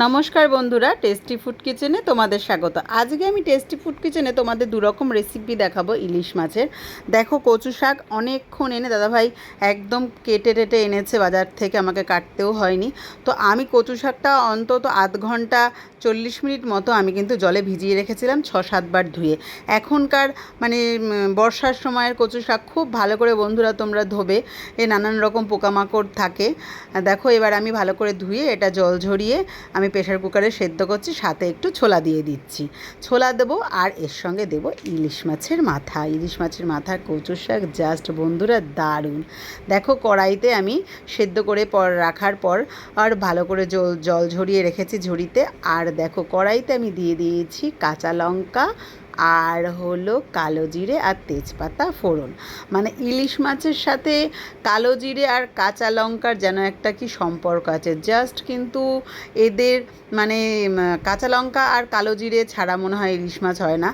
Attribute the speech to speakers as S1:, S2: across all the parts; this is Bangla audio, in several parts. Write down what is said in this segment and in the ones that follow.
S1: নমস্কার বন্ধুরা টেস্টি ফুড কিচেনে তোমাদের স্বাগত। আজকে আমি টেস্টি ফুড কিচেনে তোমাদের দুরকম রেসিপি দেখাবো ইলিশ মাছের। দেখো কচু শাক অনেকক্ষণ এনে, দাদাভাই একদম কেটে টেটে এনেছে, বাজার থেকে আমাকে কাটতেও হয়নি। তো আমি কচু শাকটা অন্তত আধ ঘণ্টা চল্লিশ মিনিট মতো আমি কিন্তু জলে ভিজিয়ে রেখেছিলাম, ছ সাতবার ধুয়ে। এখনকার মানে বর্ষার সময়ের কচু শাক খুব ভালো করে বন্ধুরা তোমরা ধোবে, এ নানান রকম পোকামাকড় থাকে। দেখো এবার আমি ভালো করে ধুয়ে এটা জল ঝরিয়ে আমি প্রেশার কুকারে সেদ্ধ করছি, সাথে একটু ছোলা দিয়ে দিচ্ছি। ছোলা দেবো আর এর সঙ্গে দেবো ইলিশ মাছের মাথা। ইলিশ মাছের মাথার কচুর শাক জাস্ট বন্ধুরা দারুণ। দেখো কড়াইতে আমি সেদ্ধ করে পর, রাখার পর আর ভালো করে জল জল ঝরিয়ে রেখেছি ঝুড়িতে। আর দেখো কড়াইতে আমি দিয়ে দিয়েছি কাঁচা লঙ্কা আর হলো কালো জিরে আর তেজপাতা ফোড়ন। মানে ইলিশ মাছের সাথে কালো জিরে আর কাঁচা লঙ্কার যেন একটা কি সম্পর্ক আছে। জাস্ট কিন্তু এদের মানে কাঁচা লঙ্কা আর কালো জিরে ছাড়া মনে হয় ইলিশ মাছ হয় না।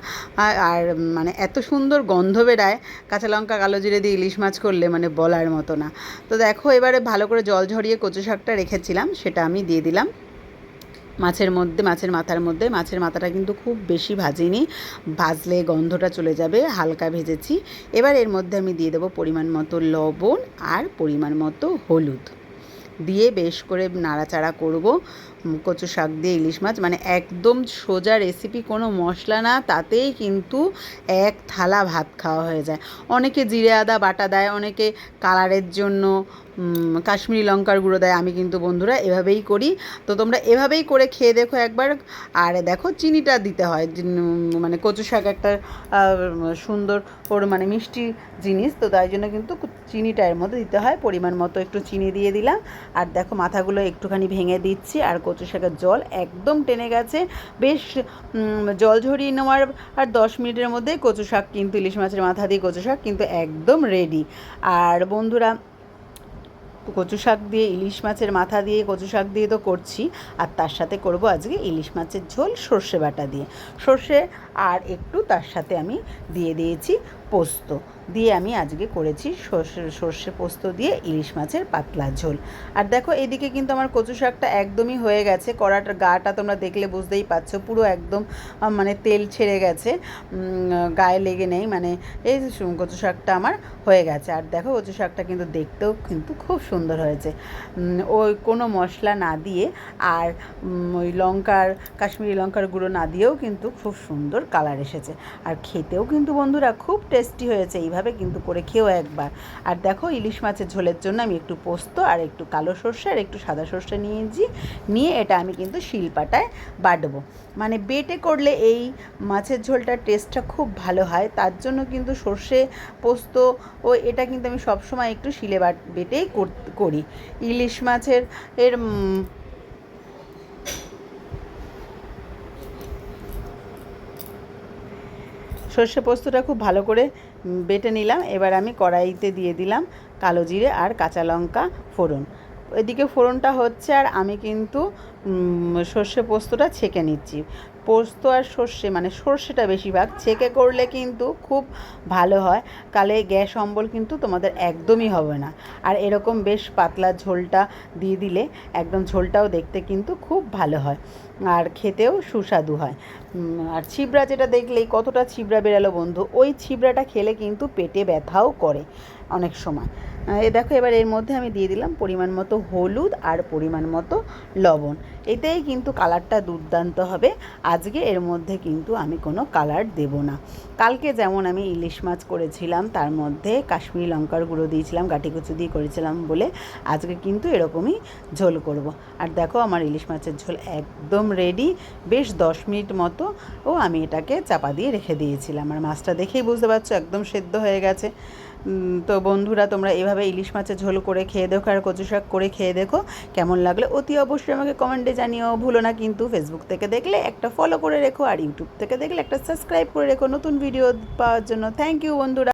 S1: আর মানে এত সুন্দর গন্ধ বেরায় কাঁচা লঙ্কা, কালো জিরে দিয়ে ইলিশ মাছ করলে মানে বলার মতো না। তো দেখো এবারে ভালো করে জল ঝরিয়ে কচু শাকটা রেখেছিলাম, সেটা আমি দিয়ে দিলাম। মাছের মধ্যে, মাছের মাথার মধ্যে। মাছের মাথাটা কিন্তু খুব বেশি ভাজিনি। ভাজলে গন্ধটা চলে যাবে, হালকা ভেজেছি। এবার এর মধ্যে আমি দিয়ে দেবো পরিমাণ মতো লবণ আর পরিমাণ মতো হলুদ। দিয়ে বেশ করে নাড়াচাড়া করব। কচু শাক দিয়ে ইলিশ মাছ মানে একদম সোজা রেসিপি কোনো মশলা না, তাতেই কিন্তু এক থালা ভাত খাওয়া হয়ে যায়। অনেকে জিরে আদা বাটা দেয়, অনেকে কালারের জন্য কাশ্মীরি লঙ্কার গুঁড়ো দেয়, আমি কিন্তু বন্ধুরা এভাবেই করি। তো তোমরা এভাবেই করে খেয়ে দেখো একবার। আর দেখো চিনিটা দিতে হয় মানে কচু শাক একটা সুন্দর ওর মানে মিষ্টি জিনিস, তো তাই জন্য কিন্তু চিনিটা এর মধ্যে দিতে হয়। পরিমাণ মতো একটু চিনি দিয়ে দিলাম। আর দেখো মাথাগুলো একটুখানি ভেঙে দিচ্ছি, আর কচু শাকের জল একদম টেনে গেছে। বেশ জল ঝরিয়ে নেওয়ার আর দশ মিনিটের মধ্যে কচু শাক কিন্তু, ইলিশ মাছের মাথা দিয়ে কচু শাক কিন্তু একদম রেডি আর বন্ধুরা, কচু শাক দিয়ে, ইলিশ মাছের মাথা দিয়ে কচু শাক দিয়ে তো করছি। আর তার সাথে করব আজকে ইলিশ মাছের ঝোল সর্ষে বাটা দিয়ে। সর্ষে আর একটু তার সাথে আমি দিয়ে দিয়েছি পোস্ত দিয়ে আমি আজকে করেছি সর্ষে সর্ষে পোস্ত দিয়ে ইলিশ মাছের পাতলা ঝোল। আর দেখো এদিকে কিন্তু আমার কচু শাকটা একদমই হয়ে গেছে কড়াটার গাটা তোমরা দেখলে বুঝতেই পারছ, পুরো একদম মানে তেল ছেড়ে গেছে গায়ে লেগে নেই মানে এই কচু শাকটা আমার হয়ে গেছে। আর দেখো কচু শাকটা কিন্তু দেখতেও কিন্তু খুব সুন্দর হয়েছে। ওই কোনো মশলা না দিয়ে আর ওই লঙ্কার, কাশ্মীরি লঙ্কার গুঁড়ো না দিয়েও কিন্তু খুব সুন্দর কালার এসেছে। আর খেতেও কিন্তু বন্ধুরা খুব টেস্টি হয়েছে, এইভাবে কিন্তু করে খেও একবার। আর দেখো, ইলিশ মাছের ঝোলের জন্য আমি একটু পোস্ত আর একটু কালো সর্ষে আর একটু সাদা সর্ষে নিয়েছি। নিয়ে এটা আমি কিন্তু শিলপাটায় বাটবো। মানে বেটে করলে এই মাছের ঝোলটার টেস্টটা খুব ভালো হয়। তার জন্য কিন্তু সর্ষে, পোস্ত ও এটা কিন্তু আমি সবসময় একটু শিলে বাট বেটেই করি ইলিশ মাছের, এর সর্ষে পোস্তটা খুব ভালো করে বেটে নিলাম। এবার আমি কড়াইতে দিয়ে দিলাম কালো জিরে আর কাঁচা লঙ্কা ফোড়ন। এদিকে ফোড়নটা হচ্ছে আর আমি কিন্তু সর্ষে পোস্তটা ছেঁকে নিচ্ছি। পোস্ত আর সর্ষে মানে সর্ষেটা বেশিরভাগ ছেঁকে করলে কিন্তু খুব ভালো হয়। কালে গ্যাস অম্বল কিন্তু তোমাদের একদমই হবে না। আর এরকম বেশ পাতলা ঝোলটা দিয়ে দিলে একদম ঝোলটাও দেখতে কিন্তু খুব ভালো হয়। আর খেতেও সুস্বাদু হয়। আর ছিবড়া যেটা দেখলেই কতটা ছিবড়া বেরালো বন্ধু, ওই ছিবড়াটা খেলে কিন্তু পেটে ব্যথাও করে অনেক সময়। এ দেখো এবার এর মধ্যে আমি দিয়ে দিলাম পরিমাণ মতো হলুদ আর পরিমাণ মতো লবণ। এতেই কিন্তু কালারটা দুর্দান্ত হবে। আজকে এর মধ্যে কিন্তু আমি কোনো কালার দেব না। কালকে যেমন আমি ইলিশ মাছ করেছিলাম, তার মধ্যে কাশ্মীরি লঙ্কার গুঁড়ো দিয়েছিলাম কুচু দিয়ে করেছিলাম বলে আজকে কিন্তু এরকমই ঝোল করব। আর দেখো আমার ইলিশ মাছের ঝোল একদম রেডি বেশ দশ মিনিট মতো ও আমি এটাকে চাপা দিয়ে রেখে দিয়েছিলাম। আর মাছটা দেখেই বুঝতে পারছ একদম সেদ্ধ হয়ে গেছে। তো বন্ধুরা, তোমরা এভাবে ইলিশ মাছের ঝোল করে খেয়ে দেখো আর কচু শাক করে খেয়ে দেখো। কেমন লাগল? অতি অবশ্যই আমাকে কমেন্টে জানিও। ভুলো না কিন্তু ফেসবুক থেকে দেখলে একটা ফলো করে রেখো আর ইউটিউব থেকে দেখলে একটা সাবস্ক্রাইব করে রেখো। নতুন ভিডিও পাওয়ার জন্য। থ্যাংক ইউ বন্ধুরা।